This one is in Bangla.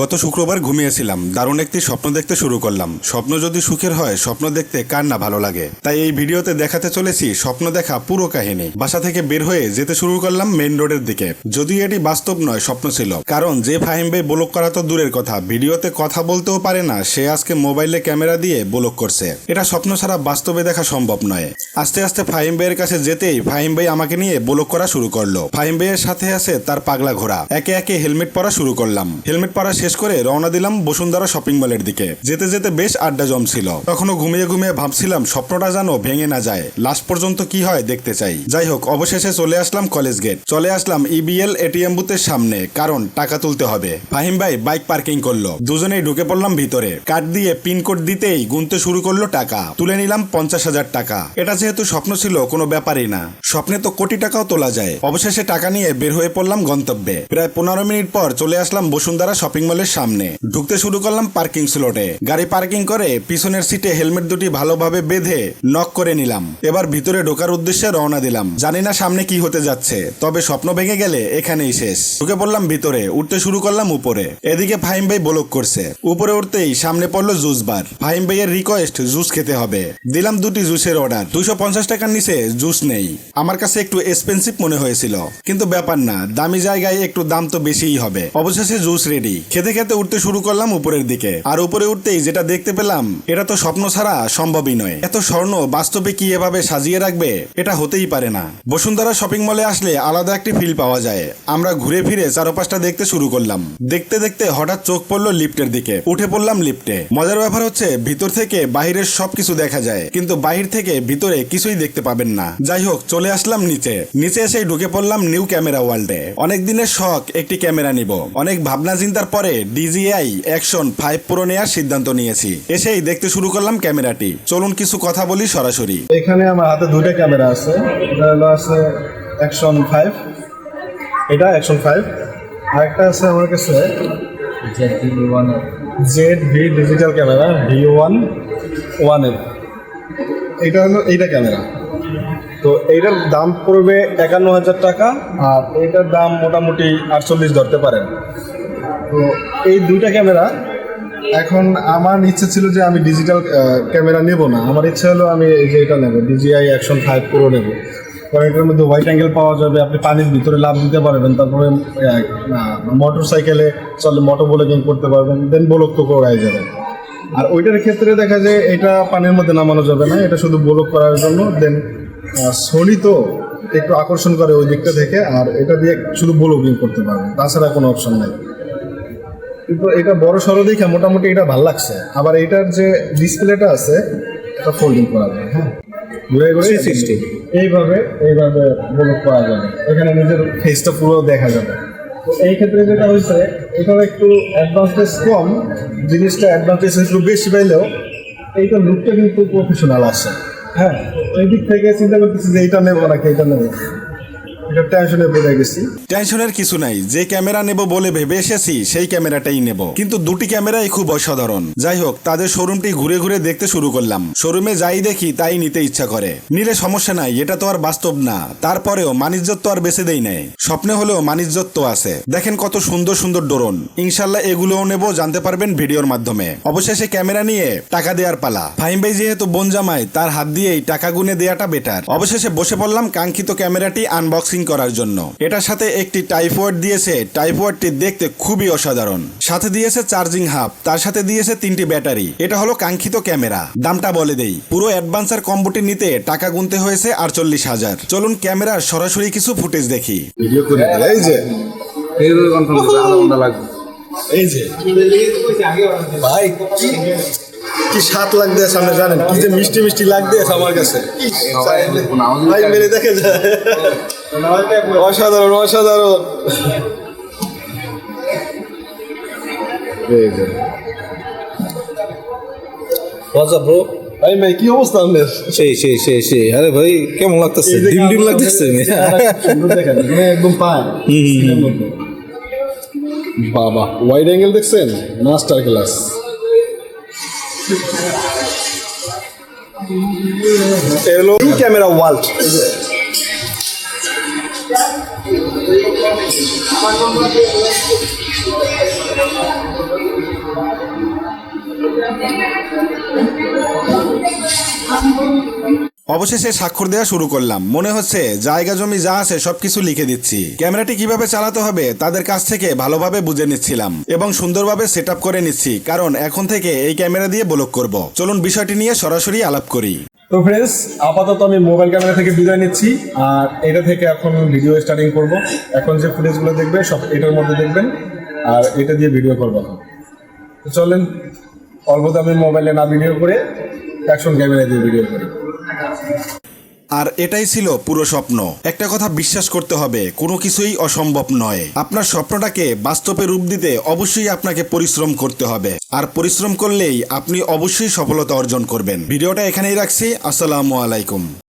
গত শুক্রবার ঘুমিয়েছিলাম। দারুণ একটি স্বপ্ন দেখতে শুরু করলাম। স্বপ্ন যদি সুখের হয়, স্বপ্ন দেখতে কার না ভালো লাগে? তাই এই ভিডিওতে দেখাতে চলেছি স্বপ্ন দেখা পুরো কাহিনী। বাসা থেকে বের হয়ে যেতে শুরু করলাম মেইন রোডের দিকে। যদিও এটি বাস্তব নয়, স্বপ্ন ছিল। কারণ যে ফাহিম ভাই ব্লক করা তো দূরের কথা, ভিডিওতে কথা বলতেও পারে না, সে আজকে মোবাইলে ক্যামেরা দিয়ে ব্লক করছে। এটা স্বপ্ন ছাড়া বাস্তবে দেখা সম্ভব নয়। আস্তে আস্তে ফাহিম ভাইয়ের কাছে যেতেই ফাহিম ভাই আমাকে নিয়ে ব্লক করা শুরু করল। ফাহিম ভাইয়ের সাথে আছে তার পাগলা ঘোড়া। একে একে হেলমেট পরা শুরু করলাম। হেলমেট পরা শেষ করে রওনা দিলাম বসুন্ধরা শপিং মলের দিকে। যেতে যেতে বেশ আড্ডা জমছিল। তখনও ঘুমিয়ে ঘুমিয়ে ভাবছিলাম, স্বপ্নটা যেন ভেঙে না যায়। লাস্ট পর্যন্ত কি হয় দেখতে চাই। যাই হোক, অবশেষে চলে আসলাম কলেজ গেট। চলে আসলাম E ইবিএল এটিএম বুথের সামনে, কারণ টাকা তুলতে হবে। ফাহিম ভাই বাইক পার্কিং করল। দুজনেই ঢুকে পড়লাম ভিতরে। কার্ড দিয়ে পিনকোড দিতেই গুনতে শুরু করল টাকা। তুলে নিলাম পঞ্চাশ হাজার টাকা। এটা যেহেতু স্বপ্ন ছিল, কোনো ব্যাপারই না। স্বপ্নে তো কোটি টাকাও তোলা যায়। অবশেষে টাকা নিয়ে বের হয়ে পড়লাম গন্তব্যে। প্রায় পনেরো মিনিট পর চলে আসলাম বসুন্ধরা শপিং মলের সামনে। ঢুকতে শুরু করলাম পার্কিং স্লটে। গাড়ি পার্কিং করে পিছনের সিটে হেলমেট দুটি ভালোভাবে বেঁধে নক করে নিলাম। এবার ভিতরে ঢোকার উদ্দেশ্যে রওনা দিলাম। জানি না সামনে কি হতে যাচ্ছে, তবে স্বপ্ন ভেঙে গেলে এখানেই শেষ। ঢুকে পড়লাম ভিতরে, উঠতে শুরু করলাম উপরে। এদিকে ফাহিম ভাই ব্লক করছে, উপরে উঠতেই সামনে পড়ল জুস বার। ফাহিম ভাইয়ের রিকোয়েস্ট জুস খেতে হবে। দিলাম দুটি জুসের অর্ডার দুইশো পঞ্চাশ টাকার নিচে জুস নেই। আমার কাছে একটু এক্সপেন্সিভ মনে হয়েছিল। কিন্তু ব্যাপার না, দামি জায়গায় একটু দাম তো বেশিই হবে। অবশেষে জুস রেডি খেতে খেতে উঠতে শুরু করলাম উপরের দিকে। আর উপরে উঠতেই যেটা দেখতে পেলাম, এটা তো স্বপ্ন ছাড়া সম্ভবই নয়। এত স্বর্ণ বাস্তবে কি এভাবে সাজিয়ে রাখবে, এটা হতেই পারে না। বসুন্ধরা শপিং মলে আসলে আলাদা একটি ফিল পাওয়া যায়। আমরা ঘুরে ফিরে চারপাশটা দেখতে শুরু করলাম। দেখতে দেখতে হঠাৎ চোখ পড়ল লিফটের দিকে। উঠে পড়লাম লিফটে মজার ব্যাপার হচ্ছে, ভিতর থেকে বাহিরের সবকিছু দেখা যায়। কিন্তু বাহির থেকে ভিতরে কিছুই দেখতে পাবেন না। যাই হোক, চলে আসলাম নিচে। নিচে এসে ঢুকে পড়লাম নিউ ক্যামেরা ওয়ার্ল্ডে অনেক দিনের শখ, একটি ক্যামেরা নিব। অনেক ভাবনা চিন্তার পরে ডিজিআই অ্যাকশন ফাইভ প্রো নেওয়ার সিদ্ধান্ত নিয়েছি। এসেই দেখতে শুরু করলাম ক্যামেরাটি। চলুন কিছু কথা বলি সরাসরি। এখানে আমার হাতে দুইটা ক্যামেরা আছে। এটা হলো আছে অ্যাকশন ফাইভ এটা অ্যাকশন ফাইভ আরেকটা আছে আমার কাছে Z V digital camera V one one F এটা হলো এইটা ক্যামেরা। তো এইটার দাম পড়বে একান্ন হাজার টাকা আর এইটার দাম মোটামুটি আটচল্লিশ ধরতে পারেন। তো এই দুইটা ক্যামেরা, এখন আমার ইচ্ছে ছিল যে আমি ডিজিটাল ক্যামেরা নেব না। আমার ইচ্ছে হলো আমি এই যে এটা নেব ডিজিআই অ্যাকশন ফাইভ প্রো নেব। কারণ এটার মধ্যে হোয়াইট অ্যাঙ্গেল পাওয়া যাবে, আপনি পানির ভিতরে লাভ দিতে পারবেন, তারপরে মোটর সাইকেলে চলে মোটর বলে গেম করতে পারবেন দেন বলক তো করাই যাবে। আর ওইটার ক্ষেত্রে দেখা যায় এটা পানির মধ্যে নামানো যাবে না, এটা শুধু বলক করার জন্য দেন সোনি তো একটু আকর্ষণ করে ওই দিকটা থেকে, আর এটা দিয়ে শুধু বলকিং করতে পারবেন তাছাড়া কোনো অপশন নেই। কিন্তু এটা বড় সড়ো দেখে মোটামুটি এটা ভালো লাগছে। আবার এটার যে ডিসপ্লেটা আছে এটা ফোল্ডিং করা যায় হ্যাঁ। এইভাবে এইভাবে ব্লক করা যাবে। এখানে নিজের ফেসটা পুরো দেখা যাবে। তো এই ক্ষেত্রে যেটা হয়েছে এটার একটু অ্যাডভান্টেজ কম জিনিসটা অ্যাডভান্টেজ একটু বেশি পাইলেও এইটা লুকটা কিন্তু প্রফেশনাল আসে হ্যাঁ এই দিক থেকে চিন্তা করতেছি যে এইটা নেব নাকি এইটা নেব। এটা টেনশনের কিছু নাই, যে ক্যামেরা নেব বলে ভেবে এসেছি, সেই ক্যামেরাটাই নেব। কিন্তু দুটি ক্যামেরাই খুব অসাধারণ। যাই হোক, তাদের শোরুমটি ঘুরে ঘুরে দেখতে শুরু করলাম। শোরুমে যাই দেখি, তাই নিতে ইচ্ছা করে। নিলে সমস্যা নাই, এটা তো আর বাস্তব না। তারপরেও মানিজ্যত তো আর বেছে দেই নাই। স্বপ্নে হলেও মানিজ্যত তো আছে। দেখেন কত সুন্দর সুন্দর ড্রোন। ইনশাল্লাহ এগুলোও নেব, জানতে পারবেন ভিডিওর মাধ্যমে। অবশেষে ক্যামেরা নিয়ে টাকা দেওয়ার পালা। ফাহিম ভাই যেহেতু বোন জামাই, তার হাত দিয়েই টাকা গুনে দেওয়াটা বেটার অবশেষে বসে পড়লাম, কাঙ্ক্ষিত ক্যামেরাটি আনবক্সিং করার জন্য। এটার সাথে একটি টাইফয়েড দিয়েছে। টাইফয়েডটি দেখতে খুবই অসাধারণ। সাথে দিয়েছে চার্জিং হাব তার সাথে দিয়েছে তিনটি ব্যাটারি। এটা হলো কাঙ্ক্ষিত ক্যামেরা। দামটা বলে দেই। পুরো অ্যাডভান্সার কম্বোটি নিতে টাকা গুনতে হয়েছে আটচল্লিশ হাজার। চলুন ক্যামেরার সরাসরি কিছু ফুটেজ দেখি। ভিডিও করে যে। এই যে। ভাই কি কি স্বাদ লাগবে সামনে জানেন? কি যে মিষ্টি মিষ্টি লাগবে আমার কাছে। ভাই মেরে দেখে যায় অসাধারণ অসাধারণ। এই যে। What's up, bro? ভাই ভাই কি অবস্থা আপনার? সেই সেই সেই সেই। আরে ভাই কেমন লাগতেছে? এই ডিম ডিম লাগতেছে? সুন্দর দেখা যায়, একদম পায়। বাবা ওয়াইড অ্যাঙ্গেল দেখছেন? মাস্টার ক্লাস এলো ক্যামেরা ওয়াল্ট Thank. অবশেষে স্বাক্ষর দেওয়া শুরু করলাম। মনে হচ্ছে, জায়গা জমি যা আছে সবকিছু লিখে দিচ্ছি। ক্যামেরাটি কীভাবে চালাতে হবে, তাদের কাছ থেকে ভালোভাবে বুঝে নিচ্ছিলাম এবং সুন্দরভাবে সেট করে নিচ্ছি, কারণ এখন থেকে এই ক্যামেরা দিয়ে ব্লক করব। চলুন বিষয়টি নিয়ে সরাসরি আলাপ করি। তো ফ্রেন্ডস আপাতত আমি মোবাইল ক্যামেরা থেকে বিদায় নিচ্ছি, আর এটা থেকে এখন ভিডিও স্টার্টিং করব। এখন যে ফুটেজগুলো দেখবে, সব এটার মধ্যে দেখবেন, আর এটা দিয়ে ভিডিও করব। চলেন, অল্প দামি মোবাইলে না ভিডিও করে অ্যাকশন ক্যামেরা দিয়ে ভিডিও করি। আর এটাই ছিল পুরো স্বপ্ন। একটা কথা বিশ্বাস করতে হবে, কোনো কিছুই অসম্ভব নয়। আপনার স্বপ্নটাকে বাস্তবে রূপ দিতে অবশ্যই আপনাকে পরিশ্রম করতে হবে। আর পরিশ্রম করলেই আপনি অবশ্যই সফলতা অর্জন করবেন। ভিডিওটা এখানেই রাখছি। আসসালামু আলাইকুম।